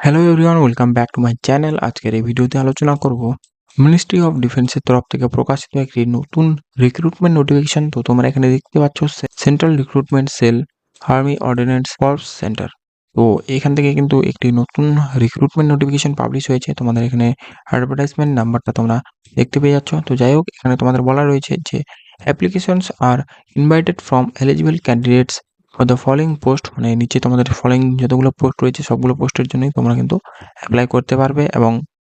Hello everyone welcome back to my channel আজকের এই ভিডিওতে আলোচনা করব মিনিস্ট্রি অফ ডিফেন্সের তরফ থেকে প্রকাশিত একটি নতুন রিক্রুটমেন্ট নোটিফিকেশন তো তোমরা এখানে দেখতে পাচ্ছ central recruitment cell army ordnance corps centre তো এখান থেকে কিন্তু একটি নতুন রিক্রুটমেন্ট নোটিফিকেশন পাবলিশ হয়েছে। তোমাদের এখানে অ্যাডভার্টাইজমেন্ট নাম্বারটা তোমরা দেখতে পেয়ে যাচ্ছ। তো যাই হোক, এখানে তোমাদের বলা রয়েছে যে applications are invited from eligible candidates for the following post মানে নিচে তোমাদের ফলোইং যতগুলো পোস্ট রয়েছে, সবগুলো পোস্টের জন্যই তোমরা কিন্তু অ্যাপ্লাই করতে পারবে এবং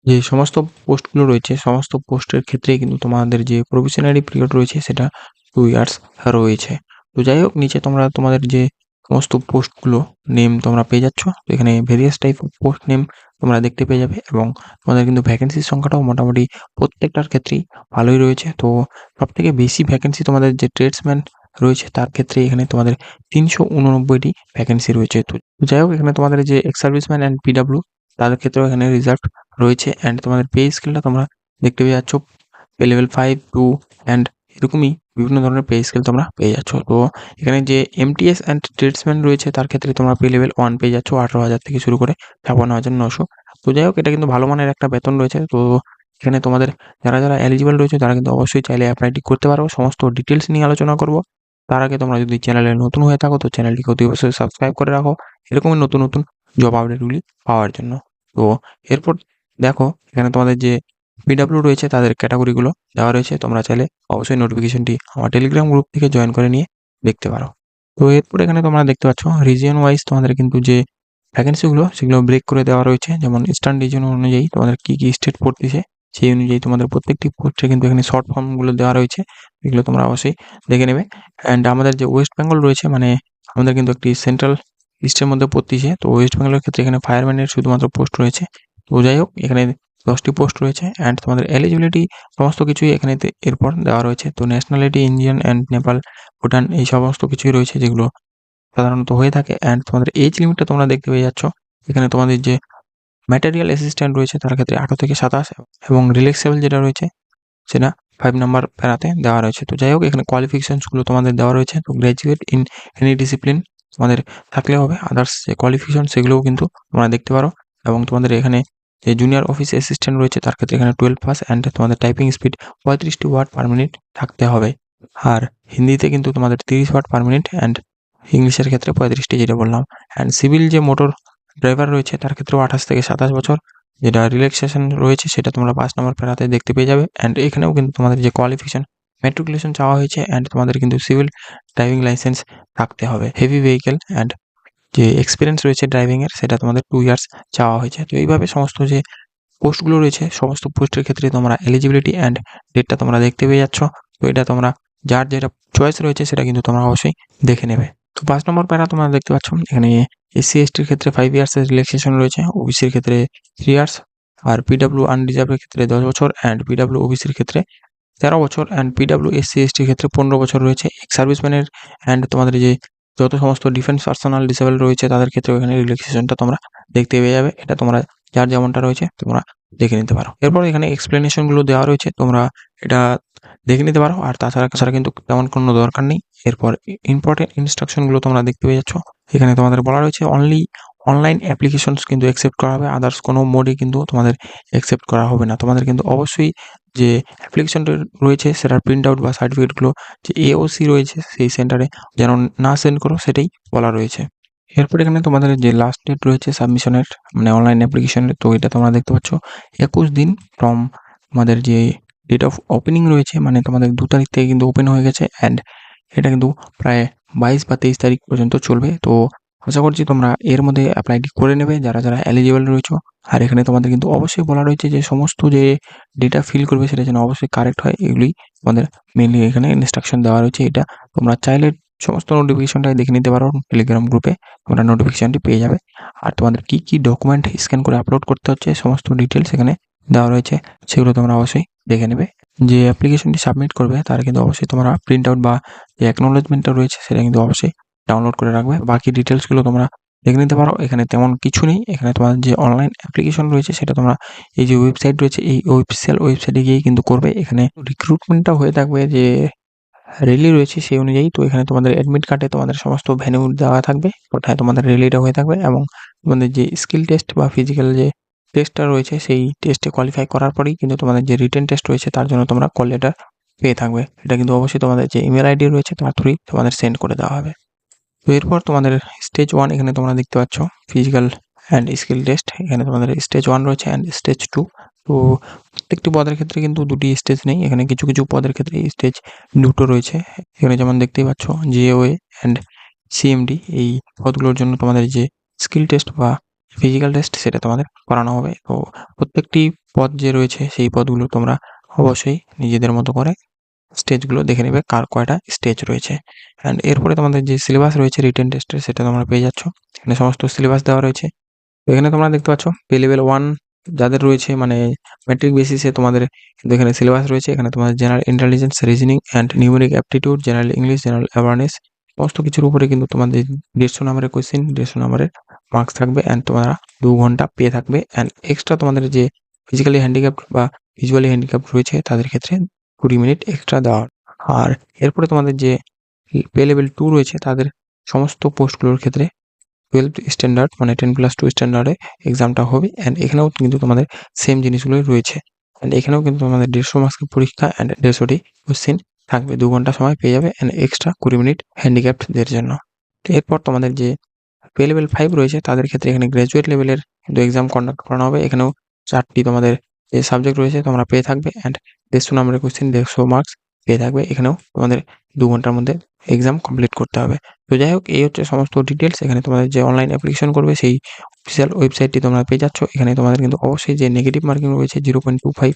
যে সমস্ত পোস্টগুলো রয়েছে, সমস্ত পোস্টের ক্ষেত্রেই কিন্তু তোমাদের যে প্রভিশনারি পিরিয়ড রয়েছে, সেটা টু ইয়ার্স রয়েছে। তো যাই হোক, নিচে তোমরা তোমাদের যে সমস্ত পোস্টগুলো নেম তোমরা পেয়ে যাচ্ছ, তো এখানে various type of post name তোমরা দেখতে পেয়ে যাবে এবং তোমাদের কিন্তু ভ্যাকেন্সির সংখ্যাটাও মোটামুটি প্রত্যেকটার ক্ষেত্রেই ভালোই রয়েছে। তো সব থেকে বেশি ভ্যাকেন্সি তোমাদের যে ট্রেডসম্যান রয়েছে, তার ক্ষেত্রে এখানে তোমাদের তিনশো উননব্বইটি ভ্যাকেন্সি রয়েছে। তো যাই হোক, এখানে তোমাদের যে এক্স সার্ভিসম্যান অ্যান্ড পিডাব্লিউ তাদের ক্ষেত্রেও এখানে রিজার্ভ রয়েছে অ্যান্ড তোমাদের পে স্কেলটা তোমরা দেখতে পেয়ে যাচ্ছ। লেভেল ফাইভ টু অ্যান্ড এরকমই বিভিন্ন ধরনের পে স্কেল তোমরা পেয়ে যাচ্ছ। তো এখানে যে এমটিএস অ্যান্ড ট্রেডসম্যান রয়েছে, তার ক্ষেত্রে তোমরা পে লেভেল ওয়ান পেয়ে যাচ্ছ, আঠারো হাজার থেকে শুরু করে ছাপান্ন হাজার নশো তো যাই হোক, এটা কিন্তু ভালো মানের একটা বেতন রয়েছে। তো এখানে তোমাদের যারা যারা এলিজিবল রয়েছে, তারা কিন্তু অবশ্যই চাইলে অ্যাপ্লাইটি করতে পারো। সমস্ত ডিটেলস নিয়ে আলোচনা করব। তার আগে তোমরা যদি চ্যানেলে নতুন হয়ে থাকো, তো চ্যানেলটিকে অতি অবশ্যই সাবস্ক্রাইব করে রাখো, এরকমই নতুন নতুন জব আপডেটগুলি পাওয়ার জন্য। তো এরপর দেখো, এখানে তোমাদের যে পিডাব্লিউ রয়েছে, তাদের ক্যাটাগরিগুলো দেওয়া রয়েছে। তোমরা চাইলে অবশ্যই নোটিফিকেশনটি আমার টেলিগ্রাম গ্রুপ থেকে জয়েন করে নিয়ে দেখতে পারো। তো এরপর এখানে তোমরা দেখতে পাচ্ছ রিজিয়ন ওয়াইজ তোমাদের কিন্তু যে ভ্যাকেন্সিগুলো সেগুলো ব্রেক করে দেওয়া রয়েছে। যেমন ইস্টার্ন রিজন অনুযায়ী তোমাদের কী কী স্টেট পড়তেছে সেই অনুযায়ী তোমাদের প্রত্যেকটি পোস্টে কিন্তু এখানে শর্ট ফর্মগুলো দেওয়া রয়েছে। এগুলো তোমরা অবশ্যই দেখে নেবে। অ্যান্ড আমাদের যে ওয়েস্ট বেঙ্গল রয়েছে মানে আমাদের কিন্তু একটি সেন্ট্রাল লিস্টের মধ্যে পড়তেছে তো ওয়েস্ট বেঙ্গলের ক্ষেত্রে এখানে ফায়ারম্যানের শুধুমাত্র পোস্ট রয়েছে। তো যাই হোক, এখানে দশটি পোস্ট রয়েছে। অ্যান্ড তোমাদের এলিজিবিলিটি সমস্ত কিছুই এখানে এরপর দেওয়া রয়েছে। তো nationality Indian and Nepal Bhutan এই সমস্ত কিছুই রয়েছে যেগুলো সাধারণত হয়ে থাকে। অ্যান্ড তোমাদের এজ লিমিটটা তোমরা দেখতে পেয়ে যাচ্ছ। এখানে তোমাদের যে ম্যাটেরিয়াল অ্যাসিস্ট্যান্ট রয়েছে, তার ক্ষেত্রে আঠারো থেকে সাতাশ এবং রিলেক্সেবল যেটা রয়েছে, সেটা ফাইভ নাম্বার প্যারাতে দেওয়া রয়েছে। তো যাই হোক, এখানে কোয়ালিফিকেশনসগুলো তোমাদের দেওয়া রয়েছে। তো গ্র্যাজুয়েট ইন এনি ডিসিপ্লিন তোমাদের থাকলে হবে। আদার্স যে কোয়ালিফিকেশন সেগুলোও কিন্তু তোমরা দেখতে পারো। এবং তোমাদের এখানে যে জুনিয়র অফিস অ্যাসিস্ট্যান্ট রয়েছে, তার ক্ষেত্রে এখানে টুয়েলভ পাস অ্যান্ড তোমাদের টাইপিং স্পিড পঁয়ত্রিশটি ওয়ার্ড পার মিনিট থাকতে হবে। আর হিন্দিতে কিন্তু তোমাদের তিরিশ ওয়ার্ড পার মিনিট অ্যান্ড ইংলিশের ক্ষেত্রে পঁয়ত্রিশটি যেটা বললাম। অ্যান্ড সিভিল যে মোটর ড্রাইভার রয়েছে, তার ক্ষেত্রেও আঠাশ থেকে সাতাশ বছর। যেটা রিল্যাক্সেশন রয়েছে, সেটা তোমরা পাঁচ নম্বর প্যারাতে দেখতে পেয়ে যাবে। অ্যান্ড এখানেও কিন্তু তোমাদের যে কোয়ালিফিকেশন ম্যাট্রিকুলেশন চাওয়া হয়েছে অ্যান্ড তোমাদের কিন্তু সিভিল ড্রাইভিং লাইসেন্স থাকতে হবে। হেভি ভেহিকেল অ্যান্ড যে এক্সপিরিয়েন্স রয়েছে ড্রাইভিংয়ের সেটা তোমাদের টু ইয়ার্স চাওয়া হয়েছে। তো এইভাবে সমস্ত যে পোস্টগুলো রয়েছে, সমস্ত পোস্টের ক্ষেত্রে তোমরা এলিজিবিলিটি অ্যান্ড ডেটটা তোমরা দেখতে পেয়ে যাচ্ছ। তো এটা তোমরা, যার যেটা চয়েস রয়েছে, সেটা কিন্তু তোমরা অবশ্যই দেখে নেবে। তো পাঁচ নম্বর প্যারা তোমরা দেখতে পাচ্ছ, এখানে এসসি এসটির ক্ষেত্রে ফাইভ ইয়ার্সের রিল্যাক্সেশন রয়েছে ওবিসির ক্ষেত্রে থ্রি ইয়ার্স আর পিডাব্লিউ আনরিজার্ভের ক্ষেত্রে দশ বছর অ্যান্ড পিডাব্লিউ ওবিসির ক্ষেত্রে তেরো বছর অ্যান্ড পিডাব্লিউ এসসি এসটির ক্ষেত্রে পনেরো বছর রয়েছে। এক্স সার্ভিসম্যানের অ্যান্ড তোমাদের যে যত সমস্ত ডিফেন্স পার্সোনাল ডিসেবল রয়েছে, তাদের ক্ষেত্রে এখানে রিল্যাক্সেশনটা তোমরা দেখতে পেয়ে যাবে। এটা তোমরা যার যেমনটা রয়েছে, তোমরা দেখে নিতে পারো। এরপর এখানে এক্সপ্লেনেশনগুলো দেওয়া রয়েছে, তোমরা এটা দেখে নিতে পারো। আর তাছাড়া ছাড়া কিন্তু তেমন কোনো দরকার নেই। এরপর ইম্পর্টেন্ট ইনস্ট্রাকশনগুলো তোমরা দেখতে পেয়ে যাচ্ছ। এখানে তোমাদের বলা রয়েছে অনলি অনলাইন অ্যাপ্লিকেশনস কিন্তু অ্যাকসেপ্ট করা হবে আদার্স কোনো মোডে কিন্তু তোমাদের অ্যাকসেপ্ট করা হবে না। তোমাদের কিন্তু অবশ্যই যে অ্যাপ্লিকেশনটা রয়েছে সেটার প্রিন্ট আউট বা সার্টিফিকেটগুলো যে এওসি রয়েছে সেই সেন্টারে যেন না সেন্ড করো সেটাই বলা রয়েছে। এরপর এখানে তোমাদের যে লাস্ট ডেট রয়েছে সাবমিশনের মানে অনলাইন অ্যাপ্লিকেশনের তো এটা তোমরা দেখতে পাচ্ছ একুশ দিন ফ্রম তোমাদের যে ডেট অফ ওপেনিং রয়েছে মানে তোমাদের দু তারিখ থেকে কিন্তু ওপেন হয়ে গেছে অ্যান্ড এটা কিন্তু প্রায় বাইশ বা তেইশ তারিখ পর্যন্ত চলবে। তো আশা করছি তোমরা এর মধ্যে অ্যাপ্লাইটি করে নেবে, যারা যারা এলিজিবল রয়েছে। আর এখানে তোমাদের কিন্তু অবশ্যই বলা রয়েছে যে সমস্ত যে ডেটা ফিল করবে সেটা যেন অবশ্যই কারেক্ট হয়, এগুলি তোমাদের মেনলি এখানে ইনস্ট্রাকশন দেওয়া রয়েছে এটা। তোমরা চাইলে সমস্ত নোটিফিকেশনটাই দেখে নিতে পারো টেলিগ্রাম গ্রুপে তোমরা নোটিফিকেশনটি পেয়ে যাবে। আর তোমাদের কী কী ডকুমেন্ট স্ক্যান করে আপলোড করতে হচ্ছে, সমস্ত ডিটেলস এখানে দেওয়া রয়েছে, সেগুলো তোমরা অবশ্যই দেখে নেবে। যে অ্যাপ্লিকেশনটি সাবমিট করবে, তার কিন্তু অবশ্যই তোমরা প্রিন্ট আউট বা যে অ্যাকনোলেজমেন্টটা রয়েছে, সেটা কিন্তু অবশ্যই ডাউনলোড করে রাখবে। বাকি ডিটেলসগুলো তোমরা দেখে নিতে পারো। এখানে তেমন কিছু নেই। এখানে তোমার যে অনলাইন অ্যাপ্লিকেশন রয়েছে, সেটা তোমরা এই যে ওয়েবসাইট রয়েছে, এই অফিসিয়াল ওয়েবসাইটে গিয়েই কিন্তু করবে। এখানে রিক্রুটমেন্টটা হয়ে থাকবে যে রেলি রয়েছে সেই অনুযায়ী। তো এখানে তোমাদের অ্যাডমিট কার্ডে তোমাদের সমস্ত ভেন্যু দেওয়া থাকবে। কোথায় তোমাদের রেলিটা হয়ে থাকবে এবং তোমাদের যে স্কিল টেস্ট বা ফিজিক্যাল যে টেস্টটা রয়েছে, সেই টেস্টে কোয়ালিফাই করার পরেই কিন্তু তোমাদের যে রিটেন টেস্ট রয়েছে, তার জন্য তোমরা কল লেটার পেয়ে থাকবে। এটা কিন্তু অবশ্যই তোমাদের যে ইমেল আইডি রয়েছে, তার থ্রুই তোমাদের সেন্ড করে দেওয়া হবে। তো এরপর তোমাদের স্টেজ ওয়ান এখানে তোমরা দেখতে পাচ্ছ ফিজিক্যাল অ্যান্ড স্কিল টেস্ট এখানে তোমাদের স্টেজ ওয়ান রয়েছে অ্যান্ড স্টেজ টু তো প্রত্যেকটি পদের ক্ষেত্রে কিন্তু দুটি স্টেজ নেই, এখানে কিছু কিছু পদের ক্ষেত্রে স্টেজ দুটো রয়েছে। এখানে যেমন দেখতেই পাচ্ছ জিওএ অ্যান্ড সিএমডি এই পদগুলোর জন্য তোমাদের যে স্কিল টেস্ট বা ফিজিক্যাল টেস্ট সেটা তোমাদের করানো হবে। তো প্রত্যেকটি পদ যে রয়েছে সেই পদগুলো তোমরা অবশ্যই নিজেদের মতো করে স্টেজগুলো দেখে নেবে কার কয়টা স্টেজ রয়েছে। অ্যান্ড এরপরে তোমাদের যে সিলেবাস রয়েছে রিটেন টেস্টের সেটা তোমরা পেয়ে যাচ্ছ। এখানে সমস্ত সিলেবাস দেওয়া রয়েছে। তো এখানে তোমরা দেখতে পাচ্ছ পে লেভেল ওয়ান যাদের রয়েছে মানে ম্যাট্রিক বেসিসে তোমাদের এখানে সিলেবাস রয়েছে। এখানে তোমাদের general intelligence reasoning and numeric aptitude general English general awareness সমস্ত কিছুর উপরে কিন্তু তোমাদের দেড়শো নম্বরের কোয়েশ্চেন দেড়শো নাম্বারের মার্কস থাকবে অ্যান্ড তোমরা দু ঘণ্টা পেয়ে থাকবে অ্যান্ড এক্সট্রা তোমাদের যে ফিজিক্যালি হ্যান্ডিক্যাপ্ট বা ভিজুয়ালি হ্যান্ডিক্যাপ্ট রয়েছে তাদের ক্ষেত্রে কুড়ি মিনিট এক্সট্রা দেওয়ার আর এরপরে তোমাদের যে পে লেভেল টু রয়েছে তাদের সমস্ত পোস্টগুলোর ক্ষেত্রে টুয়েলভ স্ট্যান্ডার্ড মানে টেন প্লাস টু স্ট্যান্ডার্ডে এক্সামটা হবে অ্যান্ড এখানেও কিন্তু তোমাদের সেম জিনিসগুলোই রয়েছে। অ্যান্ড এখানেও কিন্তু তোমাদের দেড়শো মার্কসের পরীক্ষা অ্যান্ড দেড়শোটি কোশ্চেন থাকবে, দু ঘণ্টা সময় পেয়ে যাবে অ্যান্ড এক্সট্রা কুড়ি মিনিট হ্যান্ডিক্যাপ্টদের জন্য। তো এরপর তোমাদের যে পে লেভেল ফাইভ রয়েছে, তাদের ক্ষেত্রে এখানে গ্র্যাজুয়েট লেভেলের কিন্তু এক্সাম কন্ডাক্ট করানো হবে। এখানেও চারটি তোমাদের যে সাবজেক্ট রয়েছে, তোমরা পেয়ে থাকবে অ্যান্ড দেড়শো নম্বরের কোশ্চেন দেড়শো মার্কস পেয়ে থাকবে। এখানেও তোমাদের দু ঘণ্টার মধ্যে এক্সাম কমপ্লিট করতে হবে। তো যাই হোক, এই হচ্ছে সমস্ত ডিটেলস এখানে তোমাদের যে অনলাইন অ্যাপ্লিকেশন করবে, সেই অফিসিয়াল ওয়েবসাইটটি তোমরা পেয়ে যাচ্ছ। এখানে তোমাদের কিন্তু অবশ্যই যে নেগেটিভ মার্কিং রয়েছে জিরো পয়েন্ট টু ফাইভ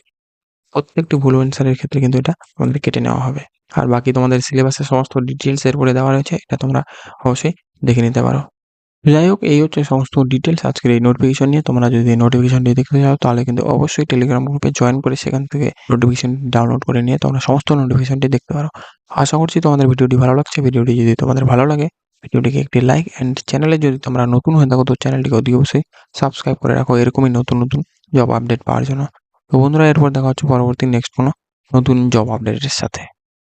প্রত্যেকটি ভুল অ্যান্সারের ক্ষেত্রে কিন্তু এটা তোমাদের কেটে নেওয়া হবে। আর বাকি তোমাদের সিলেবাসের সমস্ত ডিটেলস এর এরপরে দেওয়া রয়েছে, এটা তোমরা অবশ্যই দেখে নিতে পারো। যাই হোক, এই হচ্ছে সমস্ত ডিটেলস আজকের এই নোটিফিকেশন নিয়ে। তোমরা যদি নোটিফিকেশনটি দেখতে চাও, তাহলে কিন্তু অবশ্যই টেলিগ্রাম গ্রুপে জয়েন করে সেখান থেকে নোটিফিকেশন ডাউনলোড করে নিয়ে তোমরা সমস্ত নোটিফিকেশনটি দেখতে পারো। আশা করছি তোমাদের ভিডিওটি ভালো লাগছে। ভিডিওটি যদি তোমাদের ভালো লাগে, ভিডিওটিকে একটি লাইক অ্যান্ড চ্যানেলে যদি তোমরা নতুন হয়ে থাকো, তো চ্যানেলটিকে অতি অবশ্যই সাবস্ক্রাইব করে রাখো। এরকমই নতুন নতুন জব আপডেট পাওয়ার জন্য। তো বন্ধুরা এরপর দেখা হচ্ছে পরবর্তী নেক্সট কোনো নতুন জব আপডেটের সাথে।